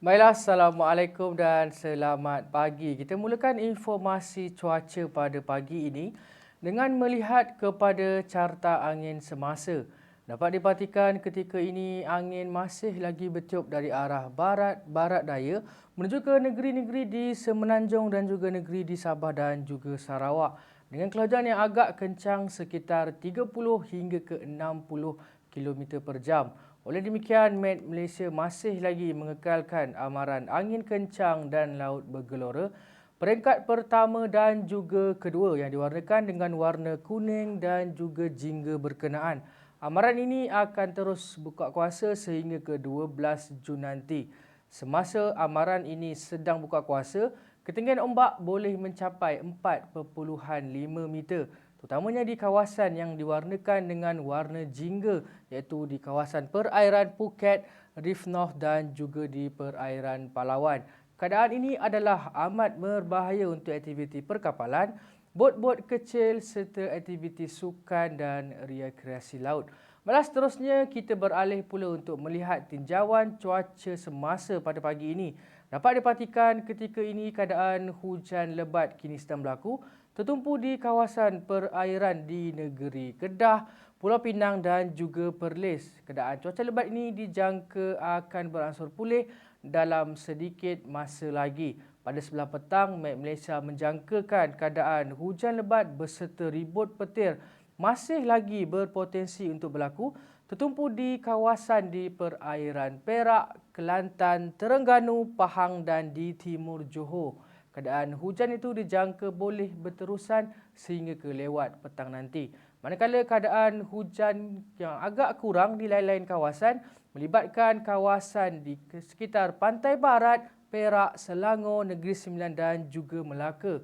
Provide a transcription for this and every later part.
Baiklah, Assalamualaikum dan selamat pagi. Kita mulakan informasi cuaca pada pagi ini dengan melihat kepada carta angin semasa. Dapat diperhatikan ketika ini angin masih lagi bertiup dari arah barat-barat daya menuju ke negeri-negeri di Semenanjung dan juga negeri di Sabah dan juga Sarawak dengan kelajuan yang agak kencang sekitar 30 hingga ke 60 km per jam. Oleh demikian, Met Malaysia masih lagi mengekalkan amaran angin kencang dan laut bergelora. Peringkat pertama dan juga kedua yang diwarnakan dengan warna kuning dan juga jingga berkenaan. Amaran ini akan terus buka kuasa sehingga ke 12 Jun nanti. Semasa amaran ini sedang buka kuasa, ketinggian ombak boleh mencapai 4.5 meter terutamanya di kawasan yang diwarnakan dengan warna jingga iaitu di kawasan perairan Phuket, Reef North dan juga di perairan Palawan. Keadaan ini adalah amat berbahaya untuk aktiviti perkapalan, bot-bot kecil serta aktiviti sukan dan rekreasi laut. Malah seterusnya kita beralih pula untuk melihat tinjauan cuaca semasa pada pagi ini. Dapat diperhatikan ketika ini keadaan hujan lebat kini sedang berlaku tertumpu di kawasan perairan di negeri Kedah, Pulau Pinang dan juga Perlis. Keadaan cuaca lebat ini dijangka akan beransur pulih dalam sedikit masa lagi. Pada sebelah petang, Met Malaysia menjangkakan keadaan hujan lebat berserta ribut petir masih lagi berpotensi untuk berlaku tertumpu di kawasan di perairan Perak, Kelantan, Terengganu, Pahang dan di timur Johor. Keadaan hujan itu dijangka boleh berterusan sehingga ke lewat petang nanti. Manakala keadaan hujan yang agak kurang di lain-lain kawasan melibatkan kawasan di sekitar pantai barat, Perak, Selangor, Negeri Sembilan dan juga Melaka.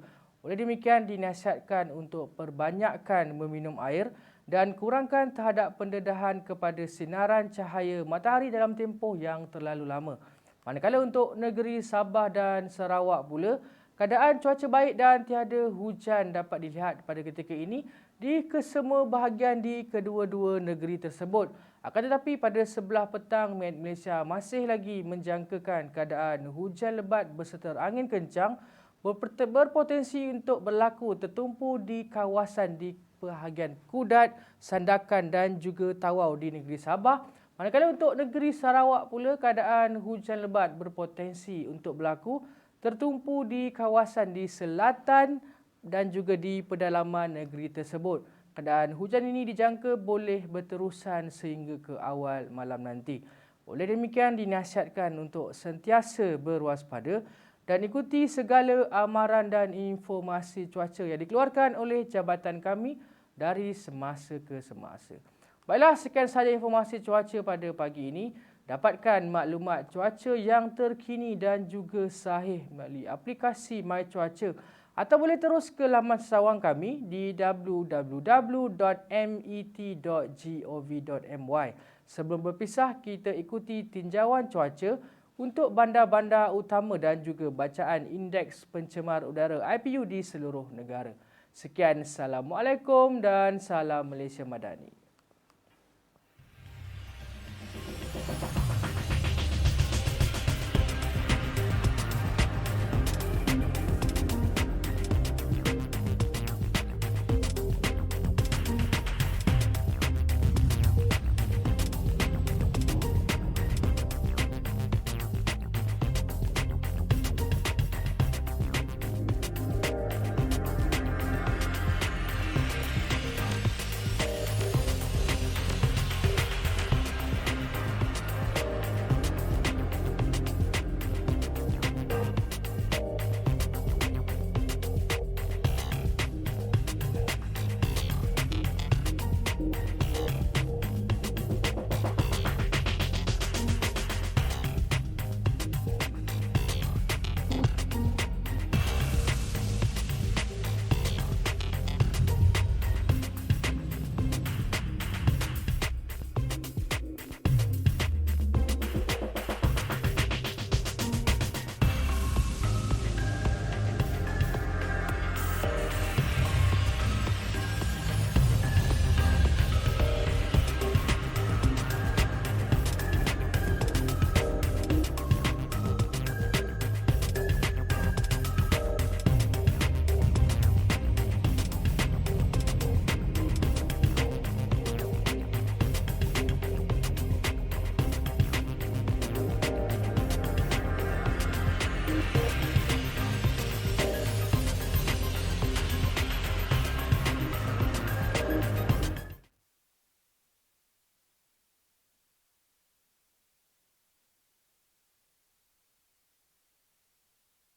Oleh demikian dinasihatkan untuk perbanyakkan meminum air dan kurangkan terhadap pendedahan kepada sinaran cahaya matahari dalam tempoh yang terlalu lama. Manakala untuk negeri Sabah dan Sarawak pula, Keadaan cuaca baik dan tiada hujan dapat dilihat pada ketika ini di kesemua bahagian di kedua-dua negeri tersebut. Akan tetapi pada sebelah petang Malaysia masih lagi menjangkakan keadaan hujan lebat berserta angin kencang berpotensi untuk berlaku tertumpu di kawasan di bahagian Kudat, Sandakan dan juga Tawau di negeri Sabah. Manakala untuk negeri Sarawak pula keadaan hujan lebat berpotensi untuk berlaku tertumpu di kawasan di selatan dan juga di pedalaman negeri tersebut. Keadaan hujan ini dijangka boleh berterusan sehingga ke awal malam nanti. Oleh demikian dinasihatkan untuk sentiasa berwaspada dan ikuti segala amaran dan informasi cuaca yang dikeluarkan oleh jabatan kami dari semasa ke semasa. Baiklah, sekian sahaja informasi cuaca pada pagi ini. Dapatkan maklumat cuaca yang terkini dan juga sahih melalui aplikasi My Cuaca atau boleh terus ke laman sawang kami di www.met.gov.my. Sebelum berpisah, kita ikuti tinjauan cuaca untuk bandar-bandar utama dan juga bacaan indeks pencemar udara IPU di seluruh negara. Sekian, Assalamualaikum dan salam Malaysia Madani.